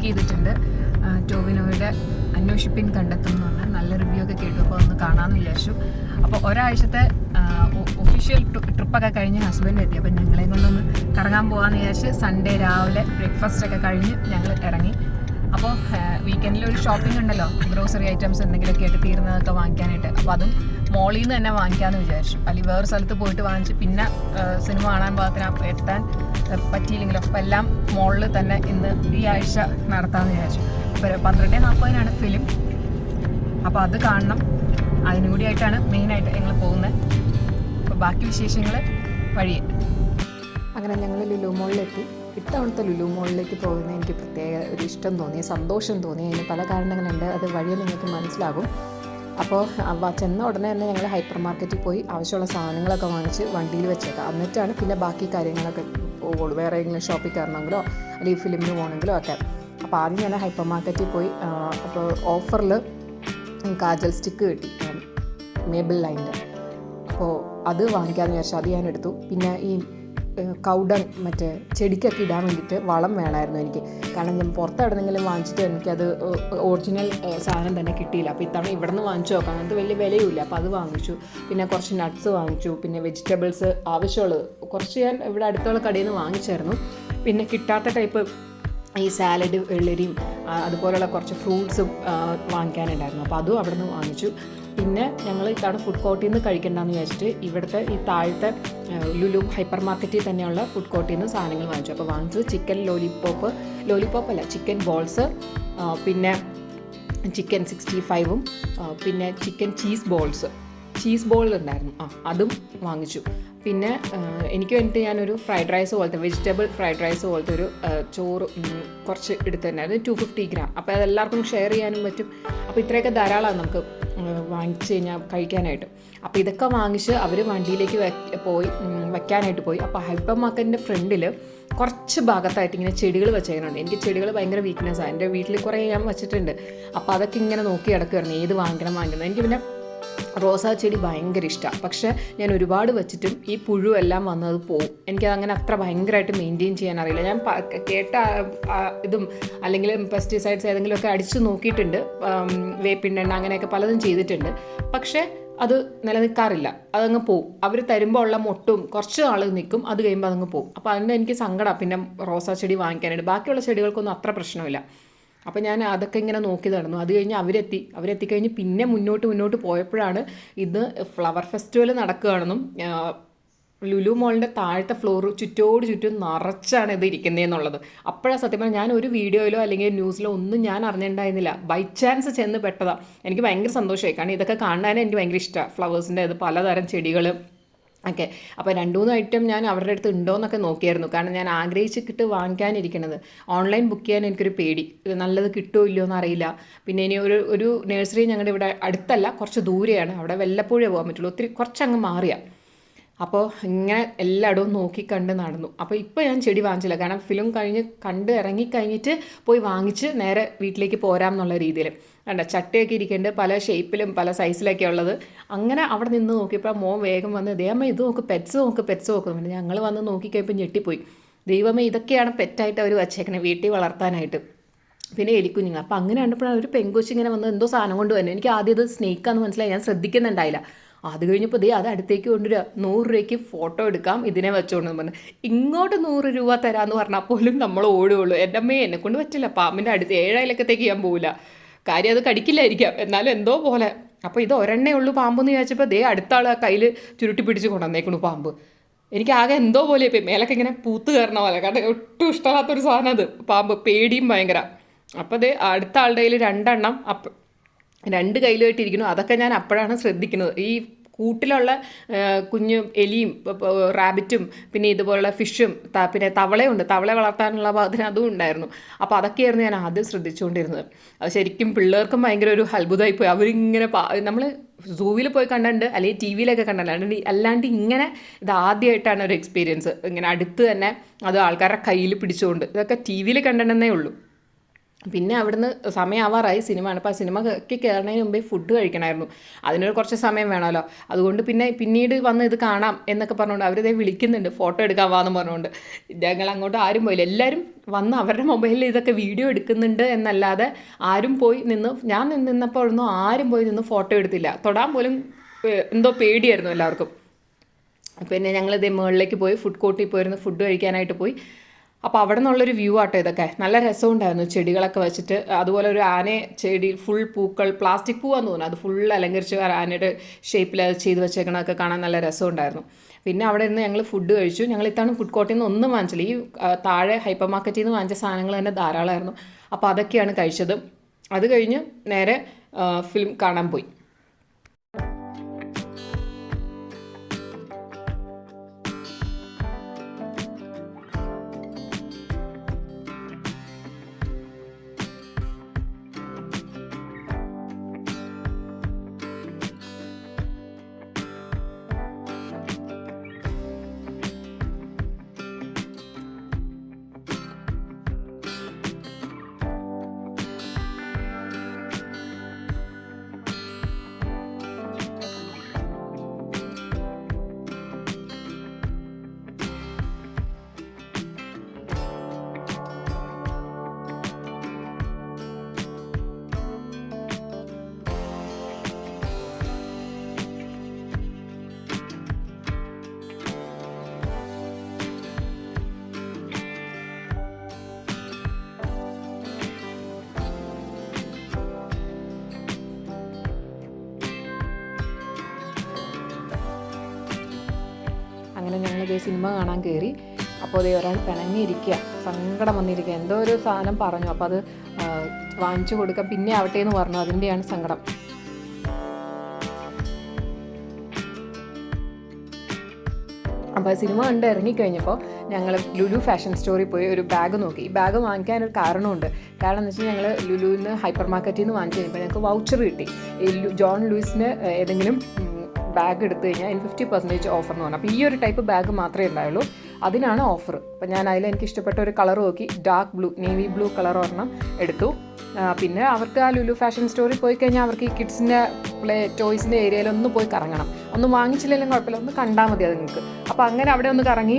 Book ചെയ്തിട്ടുണ്ട് ടോവിനോയുടെ അന്വേഷിപ്പിൻ കണ്ടെത്തും എന്ന് പറഞ്ഞാൽ നല്ല റിവ്യൂ ഒക്കെ കേട്ടു. അപ്പോൾ ഒന്ന് കാണാമെന്ന് വിചാരിച്ചു. അപ്പോൾ ഒരാഴ്ചത്തെ ഒഫീഷ്യൽ ട്രിപ്പൊക്കെ കഴിഞ്ഞ് ഹസ്ബൻഡ് എത്തി. അപ്പം ഞങ്ങളെ കൊണ്ടൊന്ന് കറങ്ങാൻ പോകാമെന്ന് വിചാരിച്ച് സൺഡേ രാവിലെ ബ്രേക്ക്ഫാസ്റ്റ് ഒക്കെ കഴിഞ്ഞ് ഞങ്ങൾ ഇറങ്ങി. അപ്പോൾ വീക്കെൻഡിൽ ഒരു ഷോപ്പിംഗ് ഉണ്ടല്ലോ. ഗ്രോസറി ഐറ്റംസ് എന്തെങ്കിലുമൊക്കെ ആയിട്ട് തീരുന്നതൊക്കെ വാങ്ങിക്കാനായിട്ട്. അപ്പോൾ അതും മോളിൽ നിന്ന് തന്നെ വാങ്ങിക്കാമെന്ന് വിചാരിച്ചു. അല്ലെങ്കിൽ വേറെ സ്ഥലത്ത് പോയിട്ട് വാങ്ങിച്ച് പിന്നെ സിനിമ കാണാൻ പാകത്തിന് എത്താൻ പറ്റിയില്ലെങ്കിലും അപ്പം എല്ലാം മോളിൽ തന്നെ ഇന്ന് ഈ ആഴ്ച നടത്താമെന്ന് വിചാരിച്ചു. ഇപ്പോൾ പന്ത്രണ്ട് നാൽപ്പതിനാണ് ഫിലിം. അപ്പോൾ അത് കാണണം. അതിനും കൂടി ആയിട്ടാണ് മെയിനായിട്ട് ഞങ്ങൾ പോകുന്നത്. അപ്പോൾ ബാക്കി വിശേഷങ്ങൾ വഴിയെ. അങ്ങനെ ഞങ്ങൾ ലുലു മോളിലെത്തി. ഇത്തവണത്തെ ലുലു മോളിലേക്ക് പോകുന്നത് എനിക്ക് പ്രത്യേക ഒരു ഇഷ്ടം തോന്നി സന്തോഷം തോന്നി. അതിന് പല കാരണങ്ങളുണ്ട്. അത് വഴിയെ നിങ്ങൾക്ക് മനസ്സിലാകും. അപ്പോൾ ചെന്ന ഉടനെ തന്നെ ഞങ്ങൾ ഹൈപ്പർ മാർക്കറ്റിൽ പോയി ആവശ്യമുള്ള സാധനങ്ങളൊക്കെ വാങ്ങിച്ച് വണ്ടിയിൽ വെച്ചേക്കാം. എന്നിട്ടാണ് പിന്നെ ബാക്കി കാര്യങ്ങളൊക്കെ പോകുള്ളൂ വേറെ ഏതെങ്കിലും ഷോപ്പിൽ കയറണമെങ്കിലോ അല്ലെങ്കിൽ ഫിലിമിന് പോകണമെങ്കിലോ ഒക്കെ. അപ്പോൾ ആദ്യം ഞാൻ ഹൈപ്പർ മാർക്കറ്റിൽ പോയി അപ്പോൾ ഓഫറിൽ കാജൽ സ്റ്റിക്ക് കിട്ടി. മേബിൾ ലൈന്റെ അപ്പോൾ അത് വാങ്ങിക്കാമെന്ന് വിചാരിച്ചു. അത് ഞാൻ എടുത്തു. പിന്നെ ഈ കൗഡൻ മറ്റേ ചെടിക്കൊക്കെ ഇടാൻ വേണ്ടിയിട്ട് വളം വേണമായിരുന്നു എനിക്ക്. കാരണം ഞാൻ പുറത്ത് എവിടെന്നെങ്കിലും വാങ്ങിച്ചിട്ട് എനിക്കത് ഒറിജിനൽ സാധനം തന്നെ കിട്ടിയില്ല. അപ്പോൾ ഇത്തവണ ഇവിടെ നിന്ന് വാങ്ങിച്ചു നോക്കാം. അങ്ങനത്തെ വലിയ വിലയുമില്ല. അപ്പോൾ അത് വാങ്ങിച്ചു. പിന്നെ കുറച്ച് നട്ട്സ് വാങ്ങിച്ചു. പിന്നെ വെജിറ്റബിൾസ് ആവശ്യമുള്ളത് കുറച്ച് ഞാൻ ഇവിടെ അടുത്തുള്ള കടയിൽ നിന്ന് വാങ്ങിച്ചായിരുന്നു. പിന്നെ കിട്ടാത്ത ടൈപ്പ് ഈ സാലഡ് വെള്ളരിയും അതുപോലെയുള്ള കുറച്ച് ഫ്രൂട്ട്സും വാങ്ങിക്കാനുണ്ടായിരുന്നു. അപ്പോൾ അതും അവിടെ നിന്ന് വാങ്ങിച്ചു. പിന്നെ ഞങ്ങൾ ഇത്തവണ ഫുഡ് കോർട്ടിൽ നിന്ന് കഴിക്കണ്ടെന്ന് വിചാരിച്ചിട്ട് ഇവിടുത്തെ ഈ താഴത്തെ ലുലു ഹൈപ്പർ മാർക്കറ്റിൽ തന്നെയുള്ള ഫുഡ് കോർട്ടിൽ നിന്ന് സാധനങ്ങൾ വാങ്ങിച്ചു. അപ്പോൾ വാങ്ങിച്ചത് ചിക്കൻ ലോലിപ്പോപ്പ് ലോലിപ്പോപ്പ് അല്ല ചിക്കൻ ബോൾസ് പിന്നെ ചിക്കൻ സിക്സ്റ്റി ഫൈവും പിന്നെ chicken cheese balls cheese ball ഉണ്ടായിരുന്നു. ആ അതും വാങ്ങിച്ചു. പിന്നെ എനിക്ക് വേണ്ടിയിട്ട് ഞാനൊരു ഫ്രൈഡ് റൈസ് പോലത്തെ വെജിറ്റബിൾ ഫ്രൈഡ് റൈസ് പോലത്തെ ഒരു ചോറ് കുറച്ച് എടുത്തിട്ടുണ്ടായിരുന്നു ടു ഫിഫ്റ്റി ഗ്രാം അപ്പോൾ അതെല്ലാവർക്കും ഷെയർ ചെയ്യാനും പറ്റും. അപ്പോൾ ഇത്രയൊക്കെ ധാരാളമാണ് നമുക്ക് വാങ്ങിച്ച് കഴിഞ്ഞാൽ കഴിക്കാനായിട്ട്. അപ്പോൾ ഇതൊക്കെ വാങ്ങിച്ച് അവർ വണ്ടിയിലേക്ക് പോയി വയ്ക്കാനായിട്ട് പോയി. അപ്പോൾ ഹൈപ്പർ മാർക്കറ്റിന്റെ ഫ്രണ്ടിൽ കുറച്ച് ഭാഗത്തായിട്ട് ഇങ്ങനെ ചെടികൾ വെച്ചേക്കുന്നുണ്ട് എനിക്ക് ചെടികൾ ഭയങ്കര വീക്ക്നെസ്സാണ് എന്റെ വീട്ടിൽ കുറേ ഞാൻ വെച്ചിട്ടുണ്ട്. അപ്പോൾ അതൊക്കെ ഇങ്ങനെ നോക്കി കിടക്കുകയായിരുന്നു ഏത് വാങ്ങിക്കണം വാങ്ങിക്കണം. എനിക്ക് പിന്നെ റോസാ ചെടി ഭയങ്കര ഇഷ്ടമാണ് പക്ഷേ ഞാൻ ഒരുപാട് വെച്ചിട്ടും ഈ പുഴു എല്ലാം വന്നത് പോവും. എനിക്കത് അങ്ങനെ അത്ര ഭയങ്കരമായിട്ട് മെയിന്റെയിൻ ചെയ്യാൻ അറിയില്ല. ഞാൻ കേട്ട ഇതും അല്ലെങ്കിൽ പെസ്റ്റിസൈഡ്സ് ഏതെങ്കിലുമൊക്കെ അടിച്ച് നോക്കിയിട്ടുണ്ട്. വേപ്പിണ്ടെണ്ണ അങ്ങനെയൊക്കെ പലതും ചെയ്തിട്ടുണ്ട്. പക്ഷേ അത് നിലനിൽക്കാറില്ല. അതങ്ങ് പോവും. അവർ തരുമ്പോൾ ഉള്ള മൊട്ടും കുറച്ച് നാൾ നിൽക്കും. അത് കഴിയുമ്പോൾ അതങ്ങ് പോവും. അപ്പോൾ അതിന്റെ എനിക്ക് സങ്കടം. പിന്നെ റോസാ ചെടി വാങ്ങിക്കാനായിട്ട്. ബാക്കിയുള്ള ചെടികൾക്കൊന്നും അത്ര പ്രശ്നമില്ല. അപ്പോൾ ഞാൻ അതൊക്കെ ഇങ്ങനെ നോക്കി നടന്നു. അത് കഴിഞ്ഞ് അവരെത്തി. അവരെത്തിക്കഴിഞ്ഞ് പിന്നെ മുന്നോട്ട് മുന്നോട്ട് പോയപ്പോഴാണ് ഇന്ന് ഫ്ലവർ ഫെസ്റ്റിവൽ നടക്കുകയാണെന്നും ലുലു മോളിന്റെ താഴത്തെ ഫ്ലോർ ചുറ്റോട് ചുറ്റും നിറച്ചാണ് ഇത് ഇരിക്കുന്നതെന്നുള്ളത്. അപ്പോഴാണ് സത്യം പറഞ്ഞാൽ ഞാൻ ഒരു വീഡിയോയിലോ അല്ലെങ്കിൽ ന്യൂസിലോ ഒന്നും ഞാൻ അറിഞ്ഞിട്ടുണ്ടായിരുന്നില്ല. ബൈ ചാൻസ് ചെന്ന് പെട്ടതാണ് എനിക്ക് ഭയങ്കര സന്തോഷമായി. കാരണം ഇതൊക്കെ കാണാനേ എനിക്ക് ഭയങ്കര ഇഷ്ടമാണ് ഫ്ലവേഴ്സിന്റെ ഇത് പലതരം ചെടികൾ ഓക്കെ അപ്പോൾ രണ്ട് മൂന്ന് ഐറ്റം ഞാൻ അവരുടെ അടുത്ത് ഉണ്ടോ എന്നൊക്കെ നോക്കിയായിരുന്നു. കാരണം ഞാൻ ആഗ്രഹിച്ചിട്ട് വാങ്ങിക്കാനിരിക്കണത്. ഓൺലൈൻ ബുക്ക് ചെയ്യാൻ എനിക്കൊരു പേടി. നല്ലത് കിട്ടുമോ ഇല്ലയോ എന്ന് അറിയില്ല. പിന്നെ ഇനി ഒരു ഒരു നഴ്സറി ഞങ്ങളുടെ ഇവിടെ അടുത്തല്ല. കുറച്ച് ദൂരെയാണ്. അവിടെ വല്ലപ്പോഴേ പോകാൻ പറ്റുള്ളൂ. ഒത്തിരി കുറച്ചങ്ങ് മാറിയാണ് അപ്പോൾ ഇങ്ങനെ എല്ലായിടവും നോക്കി കണ്ട് നടന്നു. അപ്പോൾ ഇപ്പോൾ ഞാൻ ചെടി വാങ്ങിച്ചില്ല. കാരണം ഫിലിം കഴിഞ്ഞ് കണ്ട് ഇറങ്ങി കഴിഞ്ഞിട്ട് പോയി വാങ്ങിച്ച് നേരെ വീട്ടിലേക്ക് പോരാം എന്നുള്ള രീതിയിൽ. കണ്ട? ചട്ടയൊക്കെ ഇരിക്കേണ്ടത് പല ഷേപ്പിലും പല സൈസിലൊക്കെ ഉള്ളത്. അങ്ങനെ അവിടെ നിന്ന് നോക്കിയപ്പോൾ മോൻ വേഗം വന്ന് ദൈവമേ ഇത് നോക്ക്. പെറ്റ്സ് നോക്ക് പെറ്റ്സ് നോക്കുന്നുണ്ട് ഞങ്ങൾ വന്ന് നോക്കിക്കഴിഞ്ഞപ്പോൾ ഞെട്ടിപ്പോയി. ദൈവമേ ഇതൊക്കെയാണ് പെറ്റായിട്ട് അവർ വച്ചേക്കണേ വീട്ടിൽ വളർത്താനായിട്ട്. പിന്നെ എലിക്കുഞ്ഞുങ്ങൾ അപ്പോൾ അങ്ങനെ കണ്ടപ്പോഴാണ് ഒരു പെങ്കൊച്ചിങ്ങനെ വന്ന് എന്തോ സാധനം കൊണ്ട് വന്നു. എനിക്ക് ആദ്യം ഇത് സ്നേക്കാന്ന് മനസ്സിലായി. ഞാൻ ശ്രദ്ധിക്കുന്നുണ്ടായില്ല. അത് കഴിഞ്ഞപ്പോൾ ദേ അത് അടുത്തേക്ക് കൊണ്ടുവരിക നൂറ് രൂപയ്ക്ക് ഫോട്ടോ എടുക്കാം ഇതിനെ വെച്ചോണ്ട് പറഞ്ഞു ഇങ്ങോട്ട് നൂറ് രൂപ തരാമെന്ന് പറഞ്ഞാൽ പോലും നമ്മൾ ഓടുകയുള്ളൂ എന്റെ അമ്മയെ എന്നെ കൊണ്ട് പറ്റില്ല. പാമ്പിന്റെ അടുത്ത് ഏഴായിലക്കത്തേക്ക് ഞാൻ പോവില്ല. കാര്യം അത് കടിക്കില്ലായിരിക്കാം. എന്നാലും എന്തോ പോലെ. അപ്പോൾ ഇത് ഒരെണ്ണേ ഉള്ളൂ പാമ്പെന്ന് ചോദിച്ചപ്പോൾ ദേ അടുത്ത ആൾ ആ കയ്യിൽ ചുരുട്ടി പിടിച്ച് കൊണ്ടുവന്നേക്കണു പാമ്പ്. എനിക്ക് ആകെ എന്തോ പോലെ ഇപ്പം മേലൊക്കെ ഇങ്ങനെ പൂത്ത് കയറണ പോലെ. കാരണം ഒട്ടും ഇഷ്ടമാത്തൊരു സാധനം അത്. പാമ്പ് പേടിയും ഭയങ്കര. അപ്പോൾ അത് അടുത്ത ആളുടെ കയ്യിൽ രണ്ടെണ്ണം. അപ്പ രണ്ട് കയ്യിലുമായിട്ടിരിക്കുന്നു അതൊക്കെ ഞാൻ അപ്പോഴാണ് ശ്രദ്ധിക്കുന്നത്. ഈ കൂട്ടിലുള്ള കുഞ്ഞു എലിയും റാബിറ്റും പിന്നെ ഇതുപോലുള്ള ഫിഷും പിന്നെ തവളയുണ്ട്. തവള വളർത്താനുള്ള ഭാഗത്തിന് അതും ഉണ്ടായിരുന്നു. അപ്പോൾ അതൊക്കെയായിരുന്നു ഞാൻ ആദ്യം ശ്രദ്ധിച്ചുകൊണ്ടിരുന്നത്. അത് ശരിക്കും പിള്ളേർക്കും ഭയങ്കര ഒരു അത്ഭുതമായി പോയി അവരിങ്ങനെ നമ്മൾ സൂവിൽ പോയി കണ്ടിട്ടുണ്ട് അല്ലെങ്കിൽ ടി വിയിലൊക്കെ കണ്ടിട്ടുണ്ട് അല്ലാണ്ട് ഇങ്ങനെ ഇത് ആദ്യമായിട്ടാണ് ഒരു എക്സ്പീരിയൻസ് ഇങ്ങനെ അടുത്ത് തന്നെ അത് ആൾക്കാരുടെ കയ്യിൽ പിടിച്ചുകൊണ്ട്. ഇതൊക്കെ ടി വിയിൽ കണ്ടിട്ടുണ്ടെന്നേ ഉള്ളൂ. പിന്നെ അവിടുന്ന് സമയമാവാറായി സിനിമയാണ്. അപ്പോൾ ആ സിനിമയ്ക്ക് കയറുന്നതിന് മുമ്പേ ഫുഡ് കഴിക്കണമായിരുന്നു അതിനൊരു കുറച്ച് സമയം വേണമല്ലോ. അതുകൊണ്ട് പിന്നെ പിന്നീട് വന്ന് ഇത് കാണാം എന്നൊക്കെ പറഞ്ഞുകൊണ്ട് അവരിതേ വിളിക്കുന്നുണ്ട്. ഫോട്ടോ എടുക്കാൻ വാന്ന് പറഞ്ഞുകൊണ്ട്. ഞങ്ങൾ അങ്ങോട്ട് ആരും പോയില്ല. എല്ലാവരും വന്ന് അവരുടെ മൊബൈലിൽ ഇതൊക്കെ വീഡിയോ എടുക്കുന്നുണ്ട് എന്നല്ലാതെ ആരും പോയി നിന്ന് ഞാൻ നിന്നപ്പോഴൊന്നും ആരും പോയി നിന്ന് ഫോട്ടോ എടുത്തില്ല. തൊടാൻ പോലും എന്തോ പേടിയായിരുന്നു എല്ലാവർക്കും. പിന്നെ ഞങ്ങൾ ഇതേ മുകളിലേക്ക് പോയി ഫുഡ് കോർട്ടിൽ പോയിരുന്നു. ഫുഡ് കഴിക്കാനായിട്ട് പോയി. അപ്പോൾ അവിടെ നിന്നുള്ളൊരു വ്യൂ ആട്ടോ ഇതൊക്കെ. നല്ല രസമുണ്ടായിരുന്നു. ചെടികളൊക്കെ വെച്ചിട്ട് അതുപോലെ ഒരു ആനയെ ചെടി ഫുൾ പൂക്കൾ പ്ലാസ്റ്റിക് പൂവാന്ന് തോന്നുന്നു. അത് ഫുൾ അലങ്കരിച്ച് ആനയുടെ ഷേപ്പിൽ അത് ചെയ്ത് വെച്ചേക്കണതൊക്കെ കാണാൻ നല്ല രസമുണ്ടായിരുന്നു. പിന്നെ അവിടെ ഇരുന്ന് ഞങ്ങൾ ഫുഡ് കഴിച്ചു. ഞങ്ങൾ ഇത്തവണ ഫുഡ് കോർട്ടിൽ നിന്ന് ഒന്നും വാങ്ങിച്ചില്ല. ഈ താഴെ ഹൈപ്പർ മാർക്കറ്റിൽ നിന്ന് വാങ്ങിച്ച സാധനങ്ങൾ തന്നെ ധാരാളമായിരുന്നു അപ്പോൾ അതൊക്കെയാണ് കഴിച്ചത്. അത് കഴിഞ്ഞ് നേരെ ഫിലിം കാണാൻ പോയി. ഇതേ സിനിമ കാണാൻ കയറി അപ്പോൾ അതേ ഒരാൾ പിണങ്ങിയിരിക്കുക സങ്കടം വന്നിരിക്കുക എന്തോ ഒരു സാധനം പറഞ്ഞു. അപ്പോൾ അത് വാങ്ങിച്ചു കൊടുക്കുക പിന്നെ ആവട്ടെ എന്ന് പറഞ്ഞു. അതിന്റെയാണ് സങ്കടം. അപ്പോൾ സിനിമ കണ്ട് ഇറങ്ങിക്കഴിഞ്ഞപ്പോൾ ഞങ്ങൾ ലുലു ഫാഷൻ സ്റ്റോറിൽ പോയി ഒരു ബാഗ് നോക്കി. ഈ ബാഗ് വാങ്ങിക്കാൻ ഒരു കാരണമുണ്ട്. കാരണം എന്ന് വെച്ചാൽ ഞങ്ങൾ ലുലുവിൽ നിന്ന് ഹൈപ്പർ മാർക്കറ്റിൽ നിന്ന് വാങ്ങിച്ചു കഴിഞ്ഞപ്പോൾ ഞങ്ങൾക്ക് വൗച്ചർ കിട്ടി. ഈ ജോൺ ലൂയിസിന് ഏതെങ്കിലും ബാഗ് എടുത്തു കഴിഞ്ഞാൽ അതിന് ഫിഫ്റ്റി പെർസെന്റേജ് ഓഫർ എന്ന് പറഞ്ഞു. അപ്പോൾ ഈ ഒരു ടൈപ്പ് ബാഗ് മാത്രമേ ഉണ്ടായുള്ളൂ. അതിനാണ് ഓഫർ അപ്പോൾ ഞാൻ അതിൽ എനിക്ക് ഇഷ്ടപ്പെട്ട ഒരു കളർ നോക്കി. Dark blue navy blue colour ഒരെണ്ണം എടുത്തു. പിന്നെ അവർക്ക് ആ ലുലു ഫാഷൻ സ്റ്റോറിൽ പോയി കഴിഞ്ഞാൽ അവർക്ക് ഈ കിഡ്സിന്റെ പ്ലേ ടോയ്സിന്റെ ഏരിയയിൽ പോയി കറങ്ങണം. ഒന്ന് വാങ്ങിച്ചില്ലെങ്കിലും കുഴപ്പമില്ല. ഒന്ന് കണ്ടാൽ മതി അത് നിങ്ങൾക്ക്. അപ്പോൾ അങ്ങനെ അവിടെ ഒന്ന് കറങ്ങി.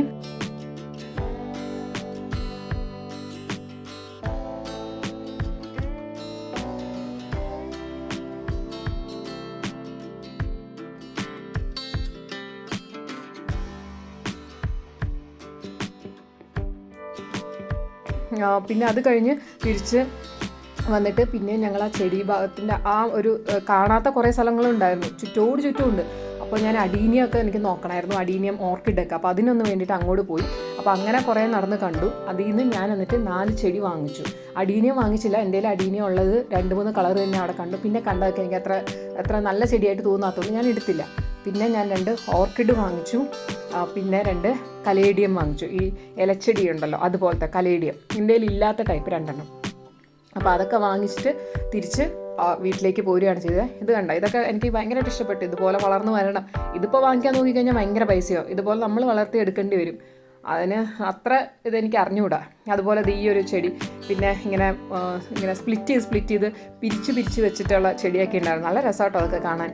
പിന്നെ അത് കഴിഞ്ഞ് തിരിച്ച് വന്നിട്ട് പിന്നെ ഞങ്ങൾ ആ ചെടി ഭാഗത്തിന്റെ ആ ഒരു കാണാത്ത കുറേ സ്ഥലങ്ങളുണ്ടായിരുന്നു. ചുറ്റോട് ചുറ്റുമുണ്ട്. അപ്പോൾ ഞാൻ അടീനിയൊക്കെ എനിക്ക് നോക്കണമായിരുന്നു. അടീനിയം ഓർക്കിഡൊക്കെ അപ്പോൾ അതിനൊന്ന് വേണ്ടിയിട്ട് അങ്ങോട്ട് പോയി. അപ്പോൾ അങ്ങനെ കുറേ നടന്ന് കണ്ടു. അതിൽ നിന്ന് ഞാൻ എന്നിട്ട് നാല് ചെടി വാങ്ങിച്ചു. അടീനിയം വാങ്ങിച്ചില്ല. എന്റെ അടീനിയം ഉള്ളത് രണ്ട് മൂന്ന് കളർ തന്നെ അവിടെ കണ്ടു. പിന്നെ കണ്ടതൊക്കെ എനിക്ക് അത്ര അത്ര നല്ല ചെടിയായിട്ട് തോന്നാത്തതുകൊണ്ട് ഞാൻ എടുത്തില്ല. പിന്നെ ഞാൻ രണ്ട് ഓർക്കിഡ് വാങ്ങിച്ചു. പിന്നെ രണ്ട് കലേഡിയം വാങ്ങിച്ചു. ഈ ഇലച്ചെടി ഉണ്ടല്ലോ അതുപോലത്തെ കലേഡിയം. ഇന്ത്യയിൽ ഇല്ലാത്ത ടൈപ്പ് രണ്ടെണ്ണം. അപ്പോൾ അതൊക്കെ വാങ്ങിച്ചിട്ട് തിരിച്ച് വീട്ടിലേക്ക് പോരുകയാണ് ചെയ്തത്. ഇത് കണ്ട? ഇതൊക്കെ എനിക്ക് ഭയങ്കരമായിട്ട് ഇഷ്ടപ്പെട്ടു. ഇതുപോലെ വളർന്നു വരണം. ഇതിപ്പോൾ വാങ്ങിക്കാൻ നോക്കിക്കഴിഞ്ഞാൽ ഭയങ്കര പൈസയോ? ഇതുപോലെ നമ്മൾ വളർത്തി എടുക്കേണ്ടി വരും. അതിന് അത്ര ഇതെനിക്ക് അറിഞ്ഞുകൂടാ. അതുപോലെ ഈ ഒരു ചെടി പിന്നെ ഇങ്ങനെ ഇങ്ങനെ സ്പ്ലിറ്റ് ചെയ്ത് സ്പ്ലിറ്റ് ചെയ്ത് പിരിച്ച് പിരിച്ച് വെച്ചിട്ടുള്ള ചെടിയൊക്കെ ഉണ്ടായിരുന്നു. നല്ല രസമായിട്ടോ അതൊക്കെ കാണാൻ.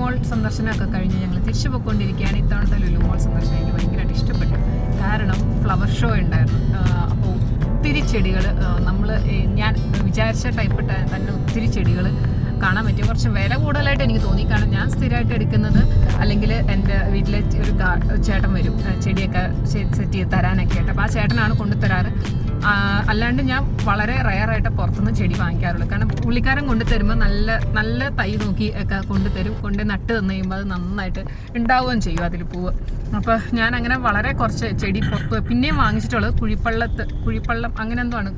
മോൾ സന്ദർശനമൊക്കെ കഴിഞ്ഞ് ഞങ്ങൾ തിരിച്ചു പോയിക്കൊണ്ടിരിക്കുകയാണ്. ഇത്തവണത്തെ ലുലു മോൾ സന്ദർശനം എനിക്ക് ഭയങ്കരമായിട്ട് ഇഷ്ടപ്പെട്ടു. കാരണം ഫ്ലവർ ഷോ ഉണ്ടായിരുന്നു. അപ്പോൾ ഒത്തിരി ചെടികൾ നമ്മൾ ഞാൻ വിചാരിച്ച ടൈപ്പ് തന്നെ ഒത്തിരി ചെടികൾ കാണാൻ പറ്റും. കുറച്ച് വില കൂടുതലായിട്ട് എനിക്ക് തോന്നി. കാരണം ഞാൻ സ്ഥിരമായിട്ട് എടുക്കുന്നത് അല്ലെങ്കിൽ എന്റെ വീട്ടിലെ ഒരു ചേട്ടൻ വരും. ചെടിയൊക്കെ സെറ്റ് ചെയ്ത് തരാനൊക്കെ ആയിട്ട് അപ്പോൾ ആ ചേട്ടനാണ് കൊണ്ടുതരാറ്. ആ, അല്ലാണ്ട് ഞാൻ വളരെ റയറായിട്ട് പുറത്തുനിന്ന് ചെടി വാങ്ങിക്കാറുള്ളൂ. കാരണം പുള്ളിക്കാരൻ കൊണ്ടുതരുമ്പോൾ നല്ല നല്ല തൈ നോക്കി ഒക്കെ കൊണ്ടുതരും കൊണ്ട് നട്ട് തന്നു കഴിയുമ്പോൾ അത് നന്നായിട്ട് ഉണ്ടാവുകയും ചെയ്യും അതിൽ പൂവ്. അപ്പോൾ ഞാൻ അങ്ങനെ വളരെ കുറച്ച് ചെടി പുറത്ത് പിന്നെയും വാങ്ങിച്ചിട്ടുള്ളത് കുഴിപ്പള്ളത്ത് കുഴിപ്പള്ളം അങ്ങനെ എന്തോ ആണ്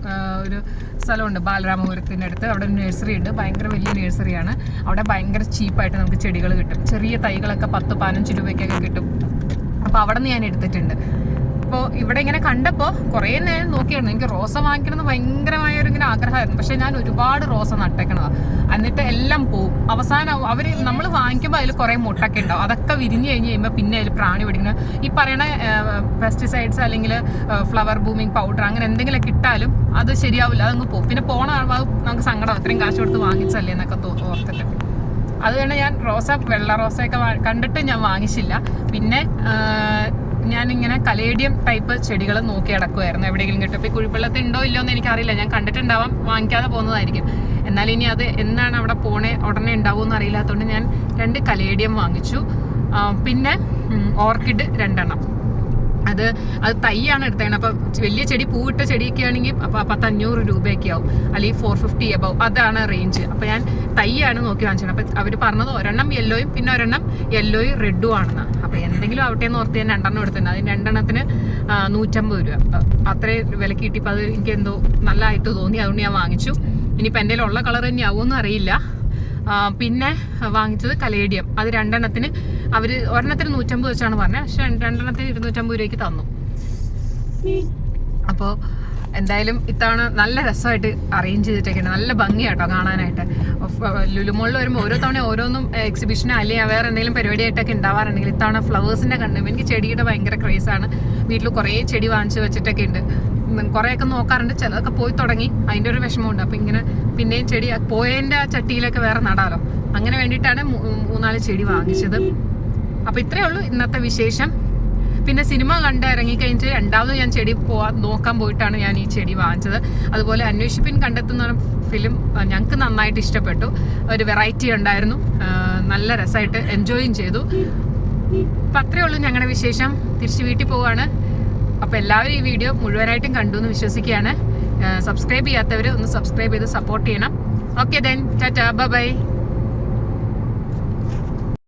ഒരു സ്ഥലമുണ്ട് ബാലരാമപുരത്തിന്റെ അടുത്ത്. അവിടെ ഒരു നഴ്സറി ഉണ്ട്. ഭയങ്കര വലിയ നഴ്സറിയാണ് അവിടെ ഭയങ്കര ചീപ്പായിട്ട് നമുക്ക് ചെടികൾ കിട്ടും. ചെറിയ തൈകളൊക്കെ പത്ത് പതിനഞ്ച് രൂപയ്ക്കൊക്കെ കിട്ടും. അപ്പോൾ അവിടെ നിന്ന് ഞാൻ എടുത്തിട്ടുണ്ട്. അപ്പോൾ ഇവിടെ ഇങ്ങനെ കണ്ടപ്പോൾ കുറേ നേരം നോക്കിയായിരുന്നു. എനിക്ക് റോസ വാങ്ങിക്കണമെന്ന് ഭയങ്കരമായ ഒരു ഇങ്ങനെ ആഗ്രഹമായിരുന്നു. പക്ഷേ ഞാൻ ഒരുപാട് റോസ നട്ടേക്കണതാണ് എന്നിട്ട് എല്ലാം പോവും. അവസാനം അവർ നമ്മൾ വാങ്ങിക്കുമ്പോൾ അതിൽ കുറേ മുട്ടൊക്കെ ഉണ്ടാവും. അതൊക്കെ വിരിഞ്ഞു കഴിഞ്ഞ് കഴിയുമ്പോൾ പിന്നെ അതിൽ പ്രാണി പിടിക്കുന്ന ഈ പറയണ പെസ്റ്റിസൈഡ്സ് അല്ലെങ്കിൽ ഫ്ലവർ ബൂമിങ് പൗഡർ അങ്ങനെ എന്തെങ്കിലുമൊക്കെ ഇട്ടാലും അത് ശരിയാവില്ല. അതങ്ങ് പോകും പിന്നെ പോണ നമുക്ക് സങ്കടം അത്രയും കാശ് കൊടുത്ത് വാങ്ങിച്ചല്ലേ എന്നൊക്കെ ഓർത്തിട്ട്. അത് തന്നെ ഞാൻ റോസ വെള്ള റോസയൊക്കെ കണ്ടിട്ട് ഞാൻ വാങ്ങിച്ചില്ല. പിന്നെ ഞാനിങ്ങനെ കലേഡിയം ടൈപ്പ് ചെടികൾ നോക്കി അടക്കുമായിരുന്നു എവിടെയെങ്കിലും കിട്ടും. ഇപ്പോൾ കുഴിപ്പള്ളത്ത് ഉണ്ടോ ഇല്ലയോ എന്ന് എനിക്കറിയില്ല. ഞാൻ കണ്ടിട്ടുണ്ടാവാം. വാങ്ങിക്കാതെ പോകുന്നതായിരിക്കും. എന്നാൽ ഇനി അത് എന്നാണ് അവിടെ പോണേ ഉടനെ ഉണ്ടാവുമെന്ന് അറിയില്ലാത്തതുകൊണ്ട് ഞാൻ രണ്ട് കലേഡിയം വാങ്ങിച്ചു. പിന്നെ ഓർക്കിഡ് രണ്ടെണ്ണം. അത് അത് തൈയാണ് എടുത്തേണ് അപ്പോൾ വലിയ ചെടി പൂവിട്ട ചെടിയൊക്കെ ആണെങ്കിൽ അപ്പോൾ പത്തഞ്ഞൂറ് രൂപയൊക്കെ ആവും. അല്ലെങ്കിൽ ഫോർ ഫിഫ്റ്റി എബവ് അതാണ് റേഞ്ച് അപ്പോൾ ഞാൻ തൈയാണ് നോക്കി വാങ്ങിച്ചത്. അപ്പോൾ അവർ പറഞ്ഞത് ഒരെണ്ണം യെല്ലോയും പിന്നെ ഒരെണ്ണം യെല്ലോയും റെഡും ആണെന്ന്. അപ്പോൾ എന്തെങ്കിലും ആവട്ടെ എന്ന് ഓർത്ത് ഞാൻ രണ്ടെണ്ണം എടുത്തിട്ടുണ്ട്. അതിന് രണ്ടെണ്ണത്തിന് നൂറ്റമ്പത് രൂപ. അത്രയും വിലക്ക് കിട്ടിയപ്പോൾ അത് എനിക്ക് എന്തോ നല്ലതായിട്ട് തോന്നി. അതുകൊണ്ട് ഞാൻ വാങ്ങിച്ചു. ഇനിയിപ്പോൾ എന്റെ ഉള്ള കളർ തന്നെ ആവുമെന്ന് അറിയില്ല. പിന്നെ വാങ്ങിച്ചത് കലേഡിയം. അത് രണ്ടെണ്ണത്തിന് അവർ ഒരെണ്ണത്തിന് നൂറ്റമ്പത് വെച്ചാണ് പറഞ്ഞത് പക്ഷെ രണ്ടെണ്ണത്തിന് ഇരുന്നൂറ്റമ്പത് രൂപയ്ക്ക് തന്നു. അപ്പോൾ എന്തായാലും ഇത്തവണ നല്ല രസമായിട്ട് അറേഞ്ച് ചെയ്തിട്ടൊക്കെയാണ്. നല്ല ഭംഗിയാട്ടോ കാണാനായിട്ട്. ലുലുമോളിൽ വരുമ്പോൾ ഓരോ തവണ ഓരോന്നും എക്സിബിഷനോ അല്ലെങ്കിൽ വേറെ എന്തെങ്കിലും പരിപാടിയായിട്ടൊക്കെ ഉണ്ടാവാറുണ്ടെങ്കിൽ ഇത്തവണ ഫ്ലവേഴ്സിന്റെ കണ്ടു. എനിക്ക് ചെടിയുടെ ഭയങ്കര ആണ്. വീട്ടിൽ കുറേ ചെടി വാങ്ങിച്ച് വെച്ചിട്ടൊക്കെ ഉണ്ട്. കുറേയൊക്കെ നോക്കാറുണ്ട്. ചിലതൊക്കെ പോയി തുടങ്ങി. അതിന്റെ ഒരു വിഷമമുണ്ട്. അപ്പോൾ ഇങ്ങനെ പിന്നെയും ചെടി പോയതിന്റെ ആ ചട്ടിയിലൊക്കെ വേറെ നടാലോ. അങ്ങനെ വേണ്ടിയിട്ടാണ് മൂന്നാൽ ചെടി വാങ്ങിച്ചത്. അപ്പോൾ ഇത്രയേ ഉള്ളൂ ഇന്നത്തെ വിശേഷം. പിന്നെ സിനിമ കണ്ട് ഇറങ്ങിക്കഴിഞ്ഞിട്ട് രണ്ടാമത് ഞാൻ ചെടി പോവാൻ നോക്കാൻ പോയിട്ടാണ് ഞാൻ ഈ ചെടി വാങ്ങിച്ചത്. അതുപോലെ അന്വേഷിപ്പിൻ കണ്ടെത്തുന്ന ഫിലിം ഞങ്ങൾക്ക് നന്നായിട്ട് ഇഷ്ടപ്പെട്ടു. ഒരു വെറൈറ്റി ഉണ്ടായിരുന്നു. നല്ല രസമായിട്ട് എൻജോയും ചെയ്തു. അപ്പം അത്രയേ ഉള്ളൂ ഞങ്ങളുടെ വിശേഷം. തിരിച്ച് വീട്ടിൽ പോവാണ്. അപ്പോൾ എല്ലാവരും ഈ വീഡിയോ മുഴുവനായിട്ടും കണ്ടു എന്ന് വിശ്വസിക്കുകയാണ്. സബ്സ്ക്രൈബ് ചെയ്യാത്തവർ ഒന്ന് സബ്സ്ക്രൈബ് ചെയ്ത് സപ്പോർട്ട് ചെയ്യണം. Okay then tata bye